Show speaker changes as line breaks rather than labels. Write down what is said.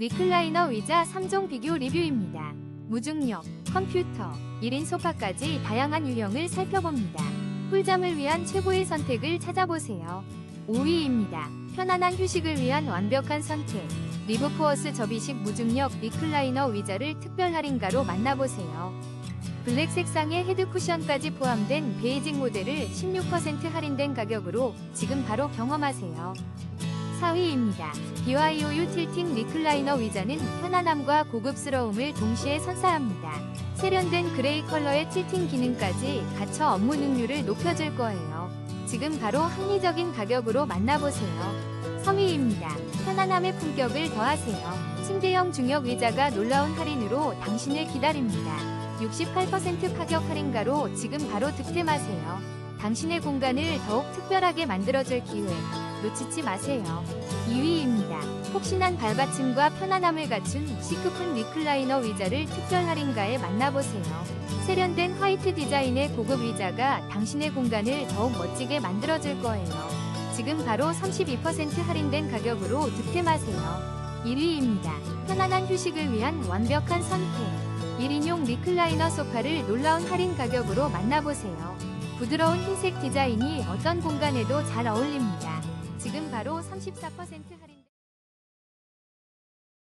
리클라이너 의자 3종 비교 리뷰입니다. 무중력, 컴퓨터, 1인 소파까지 다양한 유형을 살펴봅니다. 꿀잠을 위한 최고의 선택을 찾아보세요. 5위입니다. 편안한 휴식을 위한 완벽한 선택. 리브포어스 접이식 무중력 리클라이너 의자를 특별 할인가로 만나보세요. 블랙 색상의 헤드 쿠션까지 포함된 베이직 모델을 16% 할인된 가격으로 지금 바로 경험하세요. 4위입니다. BYOU 틸팅 리클라이너 의자는 편안함과 고급스러움을 동시에 선사합니다. 세련된 그레이 컬러의 틸팅 기능까지 갖춰 업무 능률을 높여줄 거예요. 지금 바로 합리적인 가격으로 만나보세요. 3위입니다. 편안함의 품격을 더하세요. 침대형 중역 의자가 놀라운 할인으로 당신을 기다립니다. 68% 가격 할인가로 지금 바로 득템하세요. 당신의 공간을 더욱 특별하게 만들어줄 기회 놓치지 마세요. 2위입니다. 폭신한 발받침과 편안함을 갖춘 시크품 리클라이너 의자를 특별 할인가에 만나보세요. 세련된 화이트 디자인의 고급 의자가 당신의 공간을 더욱 멋지게 만들어줄 거예요. 지금 바로 32% 할인된 가격으로 득템하세요. 1위입니다. 편안한 휴식을 위한 완벽한 선택. 1인용 리클라이너 소파를 놀라운 할인 가격으로 만나보세요. 부드러운 흰색 디자인이 어떤 공간에도 잘 어울립니다. 지금 바로 34% 할인